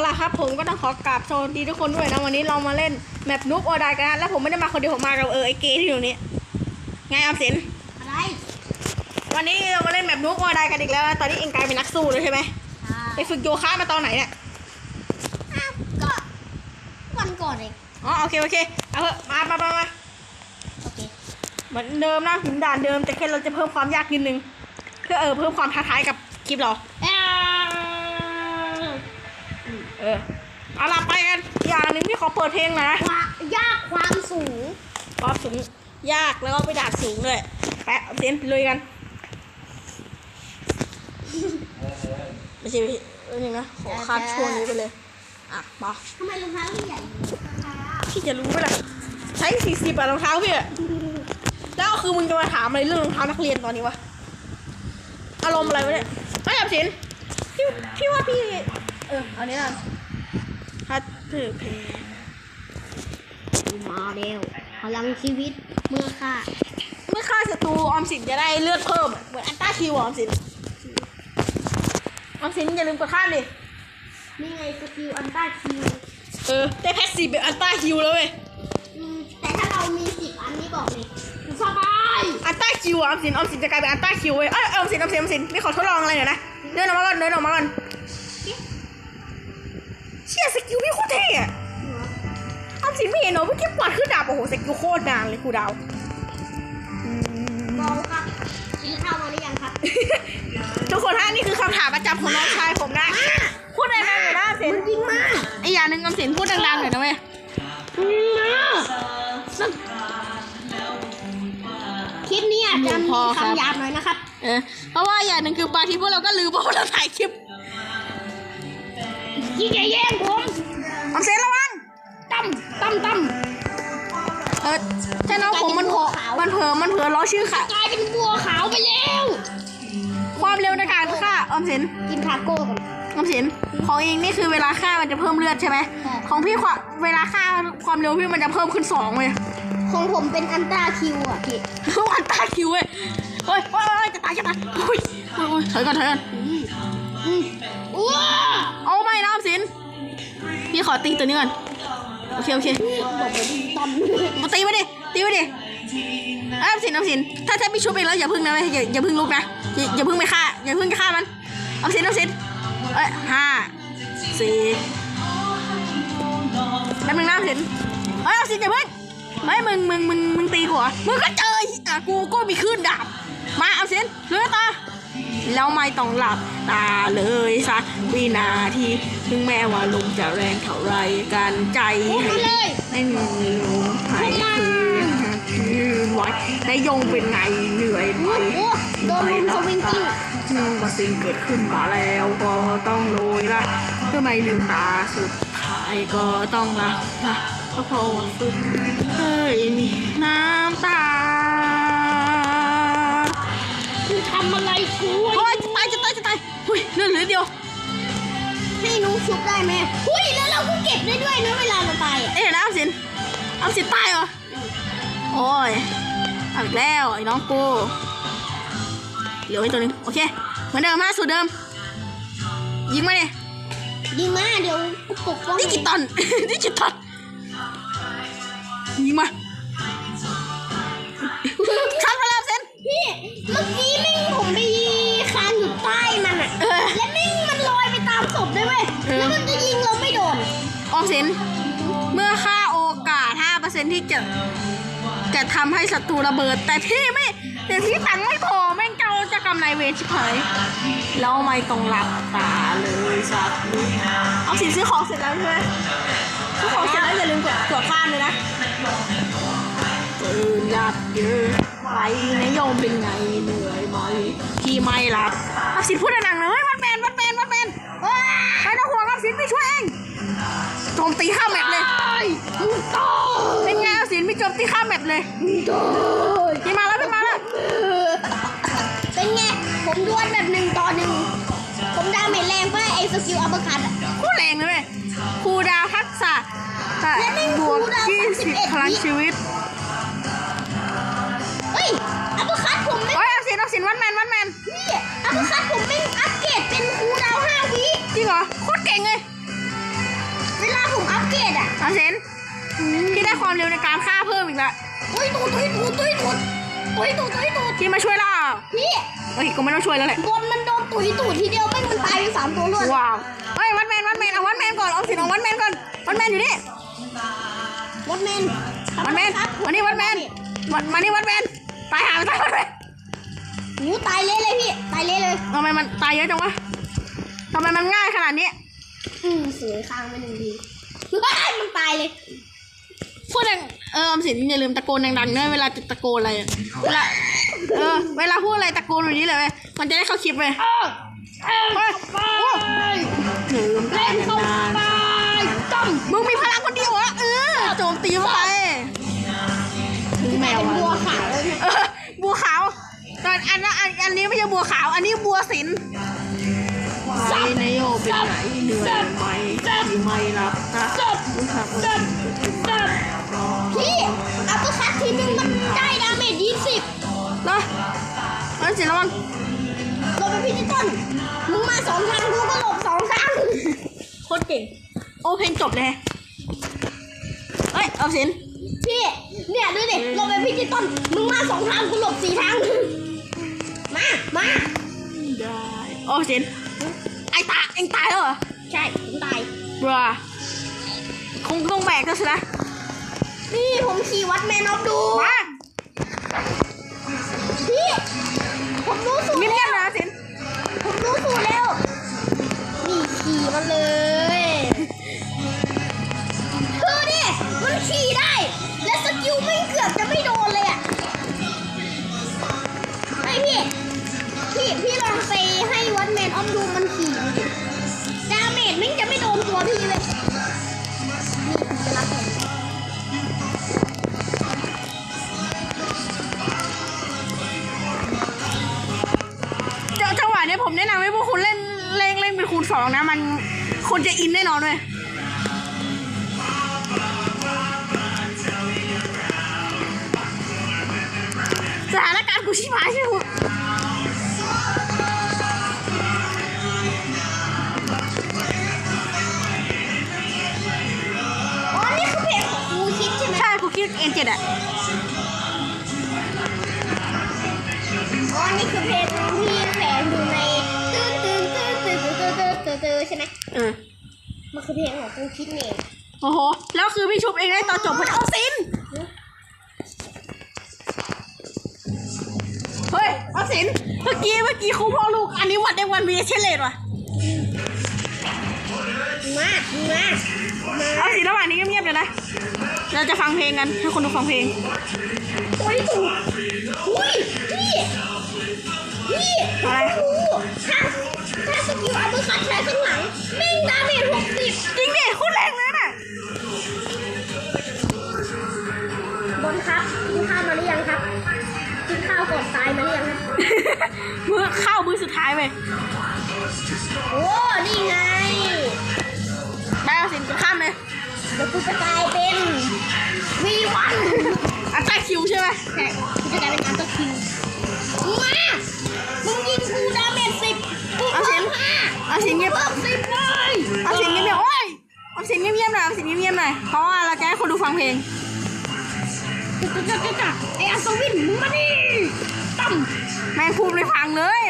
เอาล่ะครับผมก็ต้องขอกราบสวัสดีทุกคนด้วยนะวันนี้เรามาเล่นแมปนูบออดายกันนะแล้วผมไม่ได้มาคนเดียวผมมากับเออไอเกที่อยู่นี่ไงออมสินอะไร วันนี้เรามาเล่นแมปนูบออดายกันอีกแล้วนะตอนนี้เองกลายเป็นนักสู้เลยใช่ไหมไปฝึกโยคะมาตอนไหนเนี่ยอ้าวก็วันก่อนเองอ๋อโอเคโอเคเอาเถอะมามามามาโอเคเหมือนเดิมนะถึงด่านเดิมแต่แค่เราจะเพิ่มความยากนิดนึงเพื่อเออเพิ่มความท้าทายกับคลิปเราเอ้า เออเอาล่ะไปกันอย่างหนึ่งที่ขอเปิดเพลงหน่อยนะความยากความสูงความสูงยากแล้วก็ไปด่านสูงด้วยไปเอาเซนลุยกันไม่ใช่พี่เออหนึ่งนะขอคัดช่วงนี้ไปเลยอะมาทำไมรองเท้าพี่ใหญ่ราคาพี่จะรู้ไหมล่ะใช้สี่สิบอะรองเท้าพี่อะแล้วคือมึงจะมาถามอะไรเรื่องรองเท้านักเรียนตอนนี้วะอารมณ์อะไรวะเนี่ยไม่เอาสินพี่พี่ว่าพี่ เออเอานี้ละฮัตเตอร์เพลงมาเร็วพลังชีวิตเมื่อค่ะเมื่อฆ่าศัตรูออมสินจะได้เลือดเพิ่มอะเหมือนอันต้าคิวอะออมสินออมสินอย่าลืมกดข้ามดินี่ไงสกิลอันต้าคิวเออได้แพสซีฟแบบอันต้าคิวแล้วเว้ยอืมแต่ถ้าเรามีสิบอันนี้บอกเลยสบายอันต้าคิวอะออมสินออมสินจะกลายเป็นอันต้าคิวเว้ยเอ้ยออมสินออมสินออมสินนี่ขอทดลองอะไรหน่อยนะเดินออกมาก่อนเดินออกมาก่อน เชี่ยสกิลพี่โคตรเท่อะออมสินไม่เห็นเหรอเมื่อกี้กวาดขึ้นดาบโอ้โหสกิลโคตรนานเลยครูดาวอืมบอลครับกินข้าวมาหรือยังครับทุกคนฮะนี่คือคำถามประจำของน้องชายผมนะพูดดังๆหน่อยนะออมสินจริงมากไอ้อย่างหนึ่งออมสินพูดดังๆหน่อยนะเว้ยคลิปนี้อาจจะมีพอครับคำหยาบหน่อยนะครับ เออเพราะว่าอย่างหนึ่งคือบางทีพวกเราก็ลืมว่าเราถ่ายคลิป ยี่แกแย่งผมออมสินระวังตั้มตั้มตั้มเออใช่น้องผมมันเผลอมันเผลอมันเผลอล้อชื่อค่ะกลายเป็นบัวขาวไปแล้ว ความเร็วในการฆ่าออมสินกินทาโก้กันออมสินของเองนี่คือเวลาฆ่ามันจะเพิ่มเลือดใช่ไหมใช่ของพี่ความเวลาฆ่าความเร็วพี่มันจะเพิ่มขึ้นสองเลยของผมเป็นอันต้าคิวอะพี่วันตาคิวเว้ยเฮ้ยเฮ้ยเฮ้ยจะตายจะตายโอ้ยโอ้ยโอ้ยถอยก่อนถอยก่อนอืมว้าเอาไม่ นะออมสินพี่ขอตีตัวนี้ก่อน โอเค โอเคมาตีมาดิ ตีมาดิเอ้ยอมสินออมสิน ถ้าถ้าพี่ชุบเองแล้วอย่าพึ่งนะอย่าอย่าพึ่งลุกนะ อย่าอย่าพึ่งไปฆ่า อย่าพึ่งฆ่ามันออมสินออมสิน เอ้ยห้าสี่แป๊บนึงนะออมสินเอ้ยออมสินอย่าพึ่งไม่มึงมึงมึงมึงตีกูเหรอมึงก็เจออะกูก็มีขึ้นดาบ มาออมสินเรือต่อ แล้วไม่ต้องหลับตาเลยสักวินาทีถึงแม้ว่าลมจะแรงเท่าไรกันใจพูดให้มาเลยไม่มีลมหายใจยืนไว้และยงเป็นไงเหนื่อยไหมโอ้โดนลุมสวิงกิ้งเมื่อว่าสิ่งเกิดขึ้นมาแล้วก็ต้องโรยละเพื่อไม่ลืมตาสุดท้ายก็ต้องละละก็เพราะว่าสุดเคยมีน้ำตา ทำอะไรกูโอ้ยจะตายจะตายจะตายหุ้ยเลือดเหลือเดียว ให้หนูชุบได้ไหมหุ้ยแล้วเราก็เก็บได้ด้วยนะเวลาเราตายอะเอ๊ะนะออมสินออมสินตายเหรอ โอ้ยเอาอีกแล้วไอ้น้องกูเหลือไว้ตัวหนึงโอเค เหมือนเดิมมาสูตรเดิม ยิงมาดิดีมากเดี๋ยวกูปกป้องดิจิตอล ดิจิตอลยิงมา ชัดไปแล้ว เซนพี่เมื่อกี้แม่งผมไปคานอยู่ใต้มันอะเออ และแม่งมันลอยไปตามศพด้วยเว้ยเออ แล้วมันจะยิงเราไม่โดนออมสิน เมื่อค่าโอกาส 5%ที่จะจะทำให้ศัตรูระเบิด แต่พี่ไม่แต่ที่ตังค์ไม่พอแม่งเจ้าจะกำนายเวรชิบหายแล้วไม่ต้องหลับตาเลยสักนิดเอาสินซื้อของเสร็จแล้วใช่ไหมซื้อของเสร็จแล้วอย่าลืมกดกดข้ามเลยนะตื่นหลับเยอะ ไปนายโยมเป็นไงเหนื่อยไหมพี่ไม่หลับเอาสินพูดดังๆเลยวัดแมนวัดแมนวัดแมนว้าไม่ต้องห่วงเอาสินไม่ช่วยเองโจมตีข้ามแมปเลยมึงตายเป็นไงเอาสินไม่โจมตีข้ามแมปเลยมึงตายพี่มาแล้วพี่มาแล้วเป็นไงผมดวลแบบหนึ่งต่อหนึ่งผมดาเมจแรงเพื่อไอ้สกิลอัปเปอร์คัตอะโคตรแรงเลยเว้ยครูดาวทักษะแต่และนี่บวกครูดาวยี่สิบ31พลังชีวิตเฮ้ย อัปเปอรคัตผมไม่โอ้ยเอาสินเอาสินวันแมนวันแมนพี่อัปเปอรคัตผมไม่อัปเกรดเป็นครูดาวห้าวีจริงเหรอโคตรเก่งเลยเวลาผมอัปเกรดอะเอาสินพี่ได้ความเร็วในการฆ่าเพิ่มอีกละตุ้ยตุยตุ้ยตุยตุ้ยตุยตุ้ยตุยตุ้ยตูที่มาช่วยเราพี่เฮ้ยกูไม่ต้องช่วยแล้วแหละบอลมันโดนตุ้ยตุยทีเดียวไม่มันตายไปสามตัวรวดว้าวเฮ้ยวันแมนวันแมนเอาวันแมนก่อนเอาสินเองวันแมนก่อนวันแมนอยู่นี่วันแมนวันแมนวันนี้วันแมนมานี่วันแมน ตายหาไปตายวัดแมนหนูตายเละเลยพี่ ตายเละเลยทำไมมันตายเยอะจังวะทำไมมันง่ายขนาดนี้ อืมสวยค้างไปหนึ่งทีเฮ้ยมันตายเลย พูดดังเออออมสินอย่าลืมตะโกนดังๆเนอะเวลาจะตะโกนอะไรอะเวลาเออ เวลาพูดอะไรตะโกนแบบนี้เลยเว้ยมันจะได้เข้าคลิปเลยเฮ้ยโอ้อย่าลืมตะโกนดังๆต้มมึงมีพลังคนเดียวเหรอเออโจมตีเข้าไปมึงแมแต่วเป็นอะบัวขาวเลยเนี่ย เออบัวขาวต อนอันนั้นอันอันนี้ไม่ใช่บัวขาว อันนี้บัวสินไว้นายโยเป็นไหนเหนื่อยไหมที่ไม่รับนะรู้จักไหมพี่อัปเปอร์คัตทีนึงมันได้ดาเมจยี่สิบเหรอเอ้ยสิระวังเราเป็นพิจิตรมึงมาสองทางกูก็หลบสองทางโคตรเก่งโอ้เพลงจบเลยเอ้ยเอาสินพี่เนี่ยดูดิเราเป็นพิจิตรมึงมาสองทางกูหลบสี่ทาง โอ้สินไอ้ตาเอ็งตายแล้วเหรอใช่ผมตายบราคงต้องแบกก็สินะนี่ผมขี่วัดแมนออฟดูมาพี่ผมรู้สูตรเงีแล้ยวบๆนะสินผมรู้สูตรแล้วนี่ขี่มาเลยคือดิมันขี่ได้ และสกิลไม่งเกือบจะไม่โดนเลยอะไอพี่พี่พี่ คูณสองนะมันคุณจะอินแน่นอนเลยสถานการณ์กูชิบหายใช่ไหมอ๋อนี่คือเพลงของครูคิดใช่ไหมใช่กูคิดเอ็นเจ็ดอะอ๋อนี่คือเพลงที่ ออมันคือเพลงของครูคิดนี่เองโอ้โห แล้วคือพี่ชุบเองได้ตอนจบพอดีเอาสินเฮ้ยเอาสิน เมื่อกี้เมื่อกี้ครูพ่อลูก อันนี้วัดได้วันวีเชลเลตว่ะมา มา เอาสิระหว่างนี้เงียบๆเลยนะ เราจะฟังเพลงกันให้คนดูฟังเพลงโอ้ยถูกอุ้ยพี่พี่อะไรครูถ้าถ้าสกิ โอ้นี่ไงได้เอาสินจะข้ามเลยเดี๋ยวกูจะกลายเป็นวีวันอันใต้คิวใช่ไหมใช่กูจะกลายเป็นอันตอร์คิวมามึงยิงกูดาเมจสิบกูเอาสิเพิ่นมห้าเอาสินเงียบเพิ่มสิบเลยเอาสินเงียบๆโอ้ยเอาสินเงียบๆหน่อยเอาสินเงียบๆหน่อยเพราะว่าเราจะให้คนดูฟังเพลงจ๊ะจ๊ะจ๊ะจ๊ะไอ้อัศวินมึงมาดิตั้มแม่งพูดไม่ฟังเลย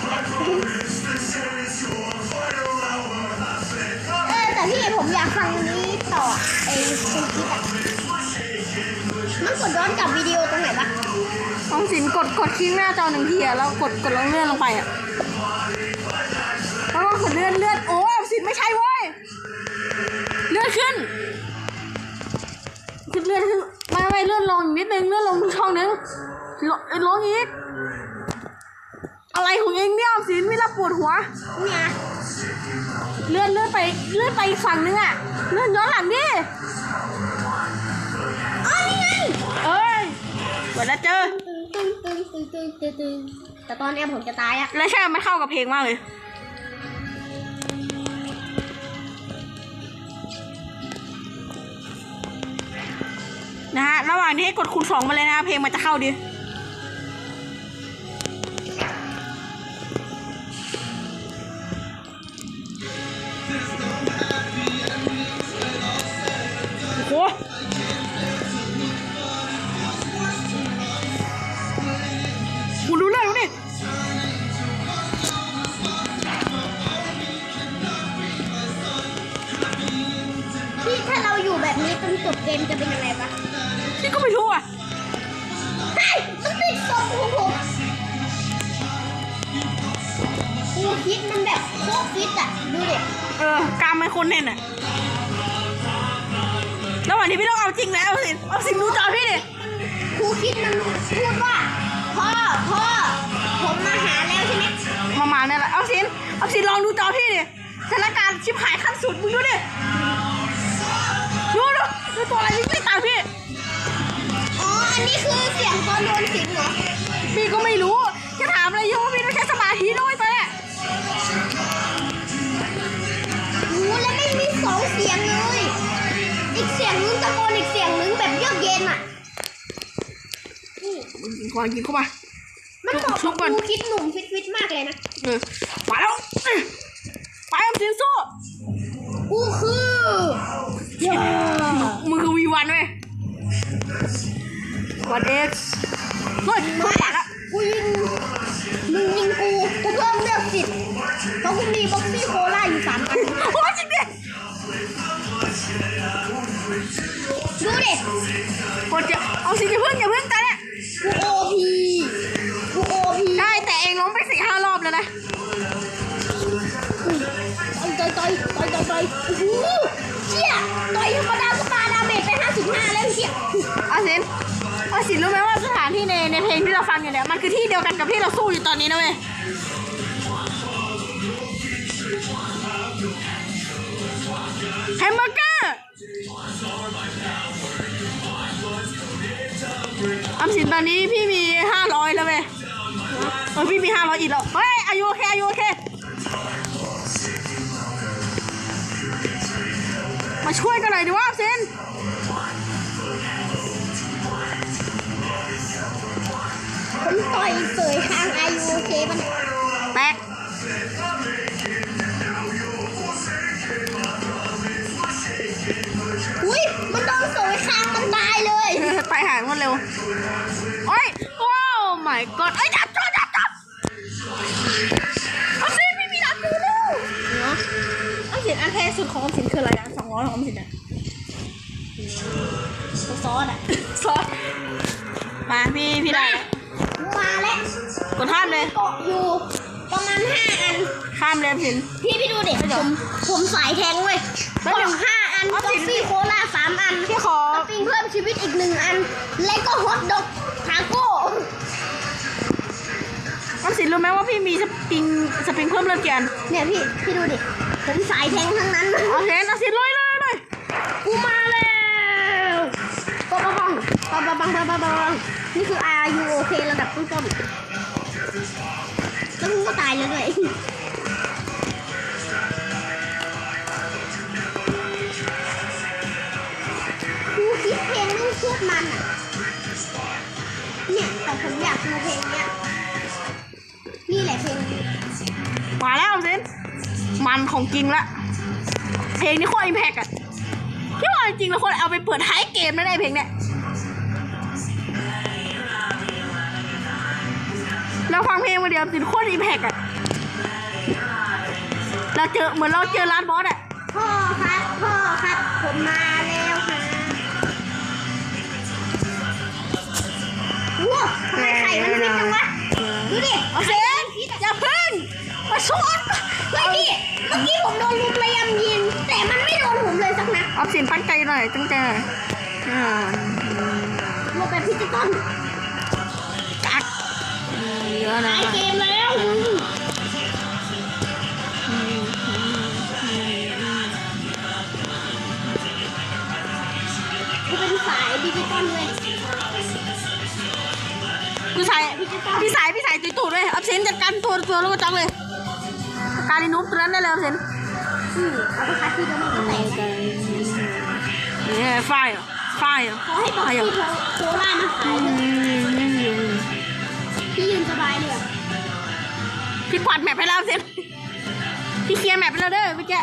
เวลาเก็บแล้วเออแต่พี่ผมอยากฟังนี้ต่อไอ้คุณคิดอะมันกดย้อนกลับวิดีโอตรงไหนวะออมสินกดกดคลิกหน้าจอหนึ่งทีอะแล้วกดกดลงเลื่อนลงไปอะแล้วก็กดเลื่อนเลื่อนโอ้ยสินไม่ใช่เว้ยเลื่อนขึ้นขึ้นเลื่อนขึ้นไม่ไม่เลื่อนลงอีกนิดนึงเลื่อนลงช่องนึงลงลงอีก อะไรของเองเนี่ยออมสินไม่รับปวดหัวเนี่ยเลื่อนเลื่อนไปเลื่อนไปอีกฝั่งนึงอะเลื่อนย้อนหลังดิอ๋อนี่ไงเอ้ยเปิดแล้วเจอตึ้งตึ้งตึ้งตึ้งตึ้งตึ้งแต่ตอนนี้ผมจะตายอะแล้วใช่มันเข้ากับเพลงมากเลยนะฮะระหว่างนี้ให้กดคูณสองมาเลยนะเพลงมันจะเข้าดี คือเสียงตอนโดนสิงเหรอพี่ก็ไม่รู้จะถามอะไรโยพี่ต้องใช้สมาธิด้วยตอนเนี้ยโอ้แล้วไม่มีสองเสียงเลย อีกเสียงนึงตะโกนอีกเสียงนึงแบบเยือกเย็นอะนี่มึงควางยิงเข้ามา มันบอกชุบก่อนครูคิดหนุ่มฟิตฟิตๆมากเลยนะเออมาแล้วเอ้ยไปเอาสินสู้กูคือเย้มึงคือวีวันเว้ย วันเอ็กซ์เฮ้ยมึงมาแล้วกูยิงมึงยิงกูกูเพิ่มเลือกสิทธิ์เพราะกูมีบ็อกซี่โคล่าอยู่สามอันโอ้ยจริงดิดูดิกดจะเอาสิอย่าเพิ่งอย่าเพิ่งตอนเนี้ยกูโอพีกูโอพีได้แต่เองล้มไปสี่ห้ารอบแล้วนะต่อยต่อยต่อยต่อยต่อยโอ้โหเชี่ยต่อยธรรมดา ก็ปาแล้วเชียอาสินอาสินรู้ไหมว่าสถานที่ในในเพลงที่เราฟังอยู่เนี่ยมันคือที่เดียวกันกับที่เราสู้อยู่ตอนนี้นะเว้ยแฮมเบอร์เกอร์ออมสินตอนนี้พี่มีห้าร้อยแล้วเว้ยเออพี่มีห้าร้อยอีกแล้วเฮ้ยอายุโอเคอายุโอเคมาช่วยกันหน่อยดิว่าออมสิน ผมต่อยเสยทางอายุโอเคมันแตกอุ้ยมันโดนเสยคางมันตายเลยตายหายหมดเร็ว โอ้ยโอ้ my god เอ้ยจับจับจับจับเอาสิพี่มีดับดูเร็วเนาะออมสินอันแท้สุดของออมสินคืออะไรอะสองร้อยของออมสินอะ มเลยออมสินพี่พี่ดูเด็กไม่เดี๋ผยว มผมสายแทงเว้ยไม่กเดี๋ล่ยอวงห้าอันเอากาสิแฟโคลาสามอันพี่ขอ สปริงเพิ่มชีวิตอีกหนึ่งอัน และก็ฮอทดอกทาโก้ออมสินรู้ไหมว่าพี่มีสปริงสปริงเพิ่มเลือดกี่อันเนี่ยพี่พี่ดูดิ ผมสายแทงทั้งนั้นเอาสินเอาสินลุยเลยเลยกูมาแล้วปะปะปังปะปะปังปะปะปังนี่คือ R U O K ระดับต้นๆแล้วมึงก็ตายแล้วด้วย พลงไม่พูดมันอะ เนี่ยแต่ผมอยากดูเพลงเนี้ย นี่แหละเพลงมาแล้วออมสินมันของจริงละ เพลงนี้โคตรอิมแพกอะพี่ว่าจริงแล้วคนเอาไปเปิดท้ายเกมนะได้เพลงเนี้ย เราฟังเพลงมาเดียวสินโคตรอิมแพกอะเราเจอเหมือนเราเจอร้านบอสอะพ่อครับ พ่อครับ ผมมาแล้วค่ะว้ ทำไมไข่มันฟิตจังวะ ดูดิเอาสิอย่าพึ่งมาชนเฮ้ยพี่เมื่อกี้ผมโดนลุมระยำยิงแต่มันไม่โดนผมเลยสักนัดเอาสินตั้งใจหน่อยตั้งใจหน่อยอ่าโลแบบพิจิตรจัดเยอะนะตายเกมแล้วกูเป็นสายดิจิตอลเลย พี่สายพี่สายพี่สายตุยตูดเลยเอาสินจัดการตัวตัวแล้วก็จังเลยการลินุปตัวนั้นได้เลยเอาสินอืมเอาไปคัดที่จะไม่แตกเนี่ยไฟเหรอไฟเหรอเขาให้บอกไฟเหรที่อโคราชมาขายเลยพี่ยืนสบายเลยอะพี่กวาดแมปไปแล้วเสร็จพี่เคลียร์แมปไปแล้วเด้อเมื่อกี้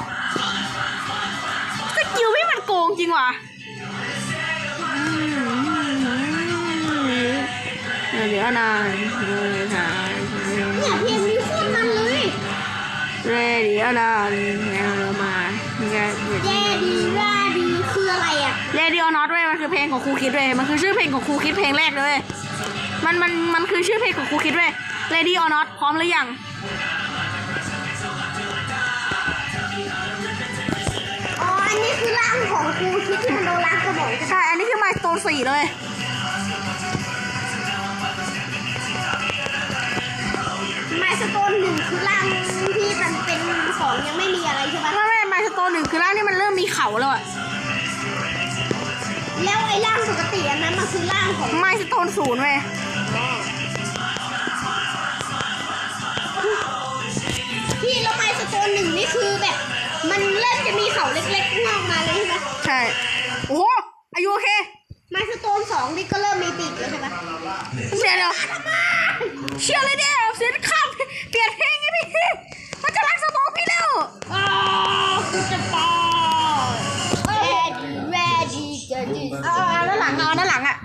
สกิลพี่มันโกงจริงว่ะ เดี๋ยวนะเดี๋ยวนะเนี่ยเพลงนี้โคตรมันเลยเดี๋ยวนะเดี๋ยวมาแย่ดีว่าดีคืออะไรอะเรดิโอนอตเว้ยคือเพลงของครูคิดเลยมันคือชื่อเพลงของครูคิดเพลงแรกเลยมันมันมันคือชื่อเพลงของครูคิดเว้ย Lady or Not พร้อมหรือยังอ๋ออันนี้คือร่างของครูคิดที่มันโดนล้างกระบอกใช่ไหมใช่อันนี้คือมาสโตนสี่เลย สโตนหนึ่งคือร่างที่มันเป็นของยังไม่มีอะไรใช่ไหมไม่ไม่มาสโตนหนึ่งคือร่างที่มันเริ่มมีเขาแล้วอะแล้วไอ้ร่างปกติอันนั้นมันคือร่างของมาสโตนศูนย์เว้ยพี่แล้วไมสโตนหนึ่งนี่คือแบบ มันเริ่มจะมีเขาเล็กๆงอกมาเลยใช่ไหมใช่ โอ้โหอายุโอเคไมสโตนสองนี่ก็เริ่มมีปีกแล้วใช่ไหมเดี๋ยวเดี๋ยว เชื่อเลยเดี๋ยวเสียข้ามเปลี่ยนเพลงไงพี่มันจะรักสมองพี่แล้วอ๋อกูจะปอ ready ready ready เอาเอาเอาด้านหลังเอาด้านหลังอะ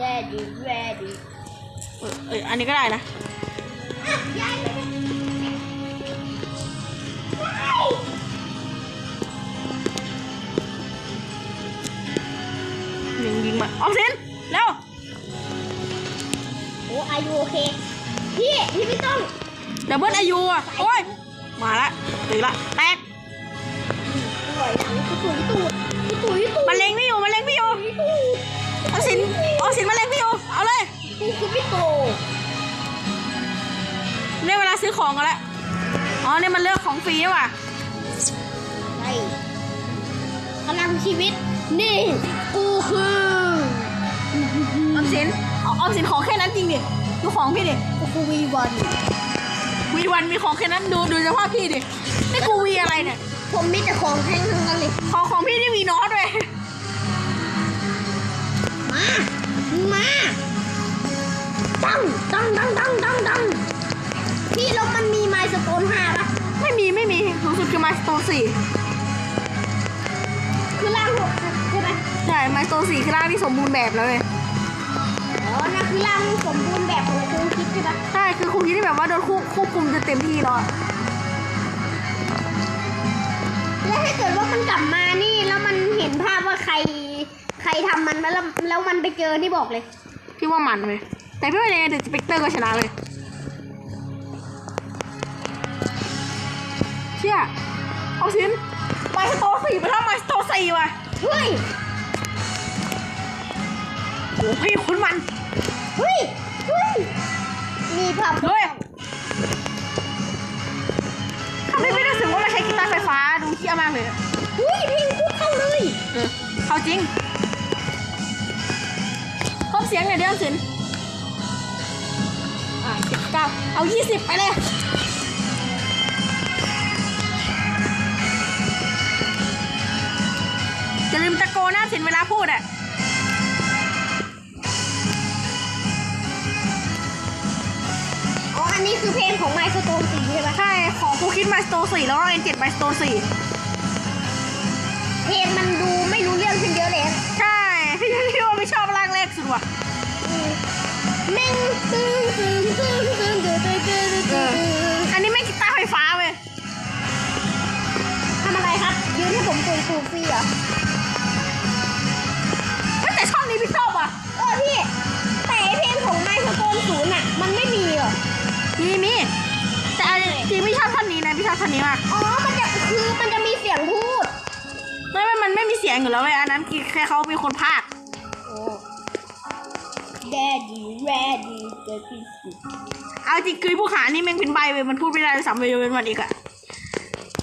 ready ready เออเอออันนี้ก็ได้นะอะยายไม่ได้ว้าวยิงยิงมาออกสินแล้วโอ้อายุโอเค พี่พี่ไม่ต้องดับเบิลอายุอะโอ้ยมาละตีละแตกปล่อยหลังกูตุ๋ยตูดกูตุ๋ยตูดมันเล็งไม่อยู่มันเล็งไม่อยู่ตุ๋ยตูดเอาสินเอาสินมาเล็งไม่อยู่เอาเลยกูคือพี่โตได้เวลาซื้อของกันแล้วอ๋อเนี่ยมันเลือกของฟรีนี่หว่ะใช่พลังชีวิตนี่กูคือออมสินเอาออมสินของแค่นั้นจริงดิ ดูของพี่ดิกูคือวีวันวีวันมีของแค่นั้นดูดูเฉพาะพี่ดินี่กูวีอะไรเนี่ย ผมมีแต่ของแพงทั้งนั้นเลยของของพี่นี่วีนอตเลยมามึงมาตั้งตั้งตั้งตั้งตั้งตั้งพี่แล้วมันมีไมล์สโตนห้าปะไม่มีไม่มีสูงสุดคือมาสโตสี่คือร่างหกใช่ไหมใช่มาสโตสี่คือร่างที่สมบูรณ์แบบแล้วเลย อ๋อนั่นคือร่างสมบูรณ์แบบของครูคิดใช่ปะใช่คือครูคิดที่แบบว่าโดนควบควบคุมจนเต็มที่แล้วอะแล้วถ้าเกิดว่ามันกลับมานี่แล้วมันเห็นภาพว่าใคร ใครทำมันแล้วแล้วมันไปเจอที่บอกเลย พี่ว่ามันเลยแต่พี่ว่ายังไงเดอะสเปกเตอร์ก็ชนะเลยเชี่ยเอาสินมาสโตสี่ไปแล้วมาสโตสี่ว่ะ เฮ้ย โอ้พี่คุณมัน เฮ้ยเฮ้ยมีภาพเฮ้ยทำให้พี่รู้สึกว่ามันใช้กีตาร์ไฟฟ้าดูเชี่ยมากเลยอะเฮ้ยเพลงพูดเข้าเลยเออเขาจริงเพิ่มเสียงหน่อยเดี๋ยวสินอ่าสิบเก้าเอายี่สิบไปเลยอย่าลืมตะโกนนะสินเวลาพูดอะ อ๋ออันนี้คือเพลงของไมล์สโตนสีใช่ปะใช่ ของครูคิดมาสโตสี่แล้วก็เอ็นเจ็ดมาสโตสี่เพลงมันดูไม่รู้เรื่องขึ้นเยอะเลยอะใช่พี่พี่ว่าไม่ชอบร่างแรกสุดว่ะอืมแม่งตึ้งตึ้งตึ้งตึ้งตึ้งตึ้งตึ้งตึ้งตึ้งอันนี้ไม่กีตาร์ไฟฟ้าเว้ยทำอะไรครับยืนให้ผมตุยตูฟรีเหรอ งอยู่แล้วเว้ยอันนั้นคือแค่เขาเป็นคนพากย์โอ้ Daddy ready Daddy เอาจริงคือผู้หานี่แม่งเป็นใบเว้ยมันพูดไม่ได้สามเว้ยเป็นวันอีกอะ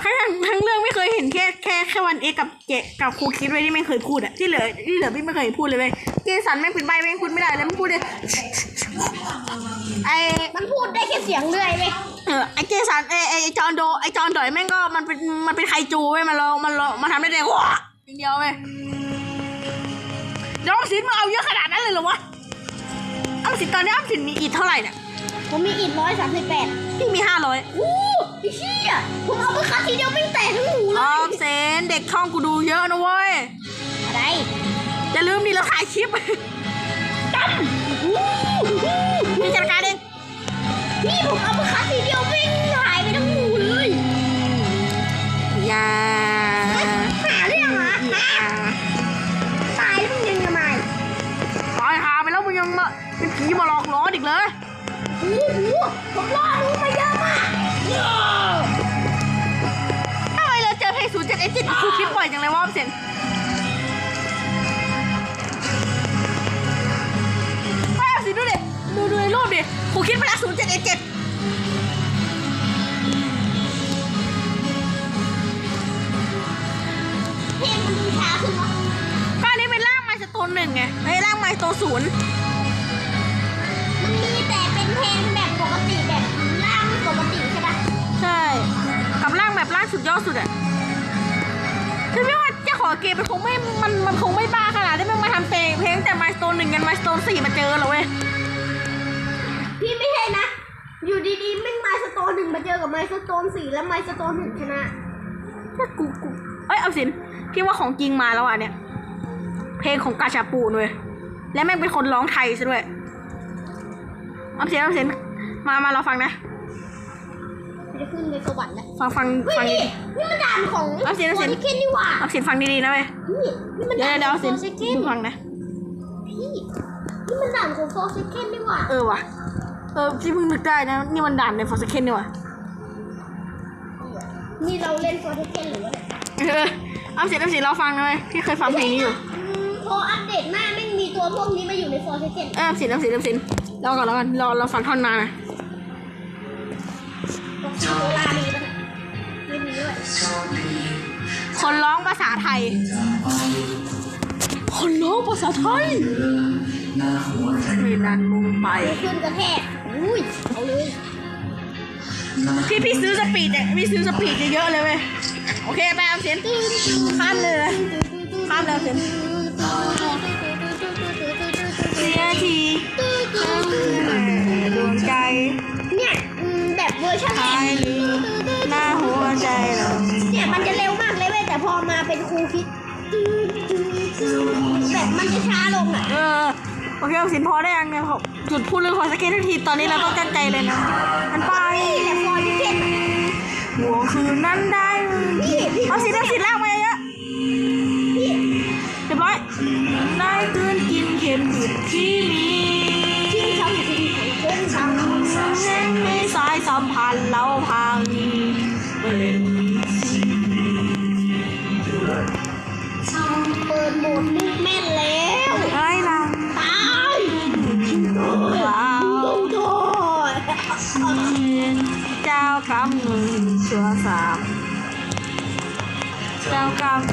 ทั้งทั้งเรื่องไม่เคยเห็นแค่แค่แค่วันเอกกับเจกับครูคิดไว้ที่ไม่เคยพูดอะที่เหลือที่เหลือพี่ไม่เคยพูดเลยเว้ยเจสันแม่งเป็นใบแม่งพูดไม่ได้แล้วมันพูดเลยไอมันพูดได้แค่เสียงเรื่อยเว้ยเออไอเจสันไอไอจอนโดไอจอนดอยแม่งก็มันเป็นมันเป็นไคจูเว้ยมันลองมันลองมันทำได้แต่ว้า อย่างเดียวเว้ยเดี๋ยวออมสินมึงเอาเยอะขนาดนั้นเลยเหรอวะออมสินตอนนี้ออมสินมีอีกเท่าไหร่เนี่ย ผมมีอีกร้อยสามสิบแปดพี่มีห้าร้อยอู้ไอ้เชี่ยผมเอาไปคัดทีเดียวไม่งแตกทั้งหมูเลออยมเซนเด็กช่องกูดูเยอะนะเว้ย อะไรอย่าลืมดิเราถ่ายคลิป ตั้มอู้หูมีจัดการเองพี่ผมเอาไปคัดทีเดียวไม่งหายไปทั้งหมูเลย อย่า โอ้โหผมรอรู้มาเยอะมากทำไมเราเจอเพลงศูนย์เจ็ดเอจิตครูคิดบ่อยจังเลยว่าออมสินไม่เอาสิดูดิดูดูในรูปดิครูคิดไปแล้วศูนย์เจ็ดเอเจ็ดเพลงมันดูช้าขึ้นวะก็อันนี้เป็นร่างไมสโตนหนึ่งไงไอ้ยร่างไมสโตนศูนย์มันมี แต่เป็นเพลงแบบปกติแบบล่างปกติใช่ปะใช่ กับร่างแบบร่างสุดยอดสุดอะคือไม่ว่าเจ้าของเกมมันคงไม่ มันมันคงไม่บ้าขนาดที่มันมาทำเพลงเพลงแต่ไมสโตนหนึ่งกันไมสโตนสี่มาเจอเหรอเว้ย พี่ไม่ใช่นะ อยู่ดีๆไม่งไมล์สโตนหนึ่งมาเจอกับไมล์สโตนสี่แล้วไมล์สโตนหนึ่งชนะถ้ากูกูเอ้ยเอาสินพี่ว่าของจริงมาแล้วอะเนี่ย เพลงของกาชาปูนเว้ยและแม่งเป็นคนร้องไทยซะด้วย เอาสินเอาสินมา มาเราฟังนะ จะขึ้นไปสวรรค์แล้วฟังฟังเฮ้ยฟังดีนี่นี่มันด่านของเอาสิเอาสิวอนิเคนนี่หว่าเอาสินฟังดีๆนะเว้ยนี่นี่มันเดี๋ยวด่านเดี๋ยวขเอาองสินโฟร์เซเคนดูฟังนะ พี่นี่มันด่านของโฟร์เซเคนนี่หว่าเออว่ะ เออพี่เพิ่งนึกได้นะ นี่มันด่านในฟอร์สเคนนี่ว่ะนี่เราเล่นโฟร์เซเคนหรือว่าเนี่ยเออเอาสินเอาสินเราฟังนะเว้ยพี่เคยฟังเพลงนี้อยู่ อืมพออัปเดตหน้าไม่งมีตัวพวกนี้มาอยู่ในโฟร์เซเคนเออเอาสินเอาสินเอาสิน รอก่อนรอก่อนรอเราฟังท่อนมานะโซลามีปะเนี่ยไม่มีด้วยคนร้องภาษาไทย คนร้องภาษาไทยไม่นันมุงไปเดี๋ยวขึ้นกระแทกอุ้ยเอาเลยพี่พี่ซื้อสปีดเนี่ยพี่ซื้อสปีดเยอะๆเลยเว้ย โอเค ไปเอาเสียนข้ามเลยนะข้ามเลยเอาเสีย นเสียทีดวงใจเนี่ยอืมแบบเวอร์ชันไทยหน้าหัวใจเราเนี่ยมันจะเร็วมากเลยเว้ยแต่พอมาเป็นครูคิดแบบมันจะช้าลงอะเออโอเคเอาสินพอได้ยังเนี่ยผมหยุดพูดเรื่องคอสเกตทันทีตอนนี้เราต้องตั้งใจเลยนะมันไปนี่แหละฟอร์ดิเคนหัวคืนนั้นได้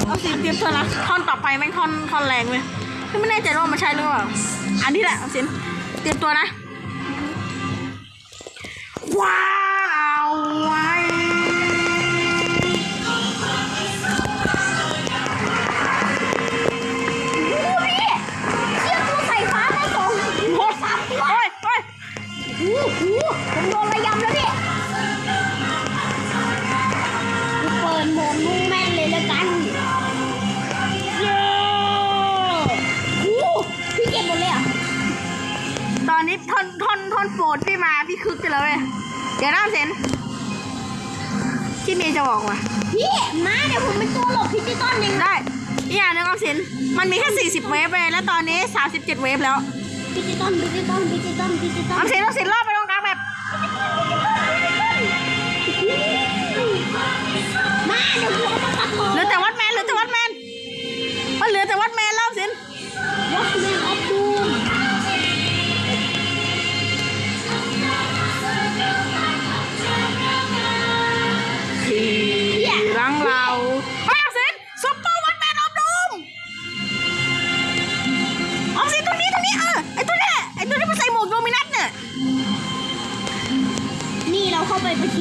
เอาสิเตรียมตัวนะท่อนต่อไปแม่งท่อนท่อนแรงเลยไม่แน่ใจว่ามันใช่หรือเปล่า อันนี้แหละเอาสิเตรียมตัวนะ ว้าวไว้ดูพี่เชือกตัวใส่ฟ้าได้สองโอ้ยสามตัวโอ้ยโอ้ยหูหูผมโดนระยำแล้วพี่ โปรดพี่มาพี่คึกกันเลยเว้ยเดี๋ยวน้ำเซนที่เมย์จะบอกว่าพี่มาเดี๋ยวผมเป็นตัวหลบพิจิตอลเองนะได้อีกอย่างหนึงออมสินมันมีแค่40 เวฟเลยแล้วตอนนี้ 37 เวฟแล้วพิจิตอลพิจิตอลพิจิตอลพิจิตอออลมสินออมสินรอบไปตรงกลางแบบมาเดี๋ยวผม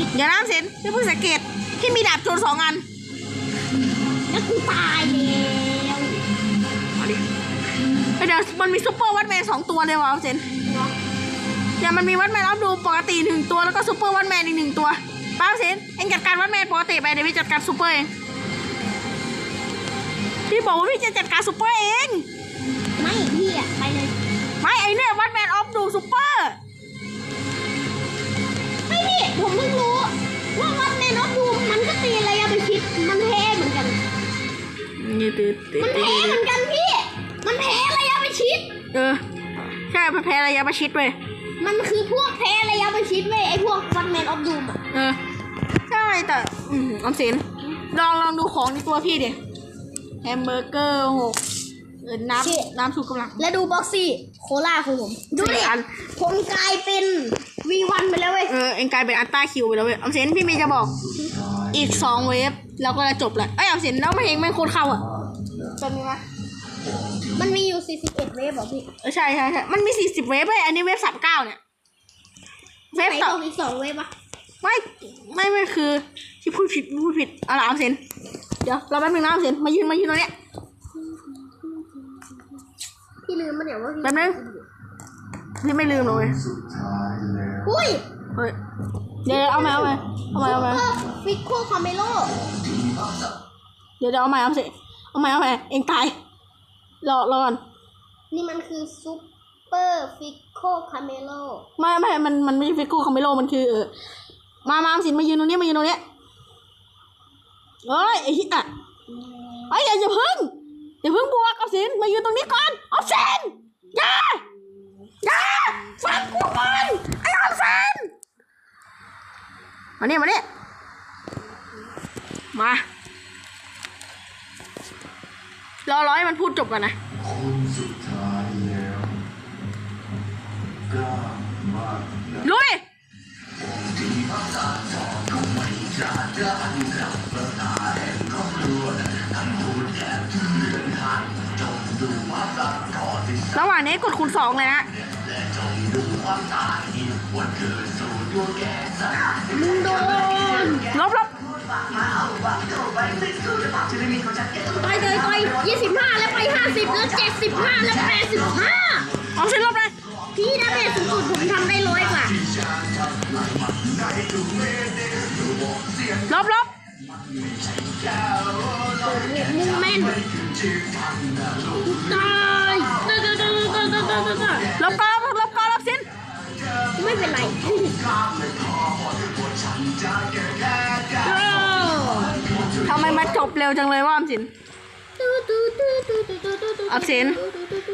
เข้าไปประชิดเดี๋ยวน้ำเซนพี่เพิ่งสังเกตที่มีดาบโจรสองอันแล้วกูตายแล้วมาดิเฮ้ยเดี๋ยวมันมีซุปเปอร์วัดแมนสองตัวเลยวะเซนเนาะเดี๋ยวมันมีวัดแมนอัพดูปกติหนึ่งตัวแล้วก็ซุปเปอร์วัดแมนอีกหนึ่งตัวป้าเซนเอ็งจัดการวัดแมนปกติไปเดี๋ยวพี่จัดการซุปเปอร์เองพี่บอกว่าพี่จะจัดการซุปเปอร์เอง ไม่พี่อะไปเลย ไม่ไอเนี่ยวัดแมน ตืดตืดมันแพ้เหมือนกันพี่ มันแพ้ระยะประชิด เออใช่มันแพ้ระยะประชิดเว้ยมันคือพวกแพ้ระยะประชิดเว้ยไอพวกวันแมนออฟดูมอะเออใช่แต่อืมออมสินลองลองดูของในตัวพี่ดิแฮมเบอร์เกอร์หกเออน้ำน้ำชูกำลัง แล้วดูบ็อกซี่โคล่าของผม ดูดิสี่อัน ผมกลายเป็น V1 ไปแล้วเว้ย เออเอ็งกลายเป็นอัลต้าคิวไปแล้วเว้ยออมสินพี่เมย์จะบอก อีกสองเวฟแล้วก็จะจบละเอ้ยออมสินแล้วเพลงแม่งโคตรเข้าอะ จำมีไหมมันมีอยู่ 41 เวฟเหรอพี่เออใช่ใช่ใช่มันมีสี่สิบเวฟเว้ยอันนี้เวฟสามเก้าเนี่ย เวฟไหนต่บออกอีกสองเวฟอะไม่ไม่ไม่คือ ที่พูดผิดพูดผิดเอาละออมสินเดี๋ยวเราแป๊บนึงนะออมสินมายืนมายืนตรงเนี้ย พี่ลืมมันเนี่ยว่าพี่แป๊บนึงพี่ไม่ลืมเลยอุ้ยเฮ้ยเดี๋ยวเอาใหม่เอาใหม่เอาใหม่เอาใหม่ฟิกโคคาเมโล เดี๋ยวเดี๋ยวเอาใหม่เอาสิเอาใหม่เอาใหม่เองตายรอรอก่อนนี่มันคือซุปเปอร์ฟิกโคคาเมโลไม่ไม่มันมันไม่ใช่ฟิกกูคอมเมโลมันคือเออมามาออมสินมายืนตรงนี้มายืนตรงนี้เอ้ยไอ้ฮิตอะไอ้ยอย่าอย่าเพิ่งอย่าเพิ่งบวกออมสินมายืนตรงนี้ก่อนออมสินอย่าอย่าฟังกูก่อนไอ้ออมสินมาเนี่ยมาเนี่ยมา รอร้อยมันพูดจบก่อนนะคนสุดท้ายแล้วกล้ามากลุยที่ประสาสอนทำไมจะด้านกับประาแห่งครอบครัวทั้งคุณแอบที่เลืนทางจงดูความรัก่อนที่ระหว่างนี้กดคูณสองเลยนะและจงดูควาตายวันเกิสู่ดวงแก่สัตมึงโดนลบล ไปเลยไปยี่สิบห้าแล้วไปห้าสิบแล้วเจ็ดสิบห้าแล้วแปดสิบห้าเอาฉันลบเลยพี่นะเบสสูงสุดผมทำได้ร้อยกว่าลบลบมุ่งแม่นตายตายตายตายตายตายตายลบกอลบลบกอลบสิ้นไม่เป็นไร ทำไมมาจบเร็วจังเลยว่าออมสินออมสิน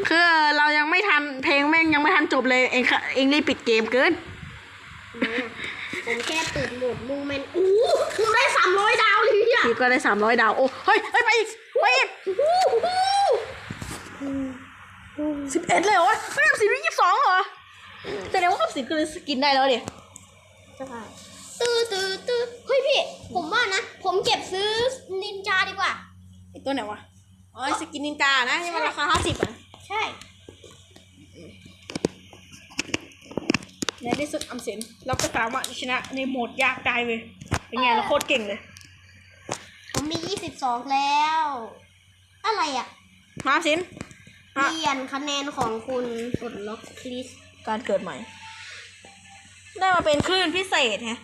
คือเรายังไม่ทันเพลงแม่งยังไม่ทันจบเลยเองค่ะเองรีบปิดเกมเกินผมแค่ตื่นโหมดมุ่งแม่นอู้ผมได้สามร้อยดาวเลยอะพี่ก็ได้สามร้อยดาว โอ้เฮ้ยเฮ้ยไปอีกไปอีกสิบเอ็ดเลยเหรอไม่ทำสิบยี่สิบสองเหรอแสดงว่าคำสิบคือสกินได้แล้วดิตื้อตื้อตื้อเฮ้ยพี่ ผมว่านะ ผมเก็บซื้อนินจาดีกว่า ไอ ตัวไหนวะ อ๋อไอ้สกินนินจานะที่มันราคาห้าสิบอะ ใช่ในที่สุดอำสินเราก็สามารถชนะในโหมดยากได้เลยเป็นไงเราโคตรเก่งเลย ผมมียี่สิบสองแล้ว อะไรอะมาอำสินเปลี่ยนคะแนนของคุณกดล็อกคลิสการเกิดใหม่ ได้มาเป็นคลื่นพิเศษฮะ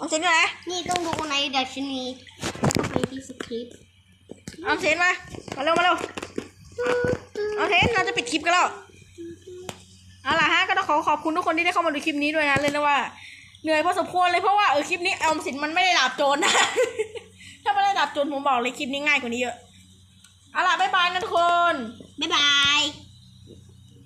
อำสินอยู่ไหนนี่ต้องดูในดัชนีเข้าไปที่ สคริปต์อำสินมา มาเร็วมาเร็วอำสินเราจะปิดคลิปกันแล้วเอาล่ะฮะก็ต้องขอขอบคุณทุกคนที่ได้เข้ามาดูคลิปนี้ด้วยนะเลยนะว่าเหนื่อยพอสมควรเลยเพราะว่าเออคลิปนี้ออมสินมันไม่ได้ดาบโจรนะ ถ้าไม่ได้ดาบโจรผมบอกเลยคลิปนี้ง่ายกว่านี้เยอะเอาล่ะบ๊ายบายนะ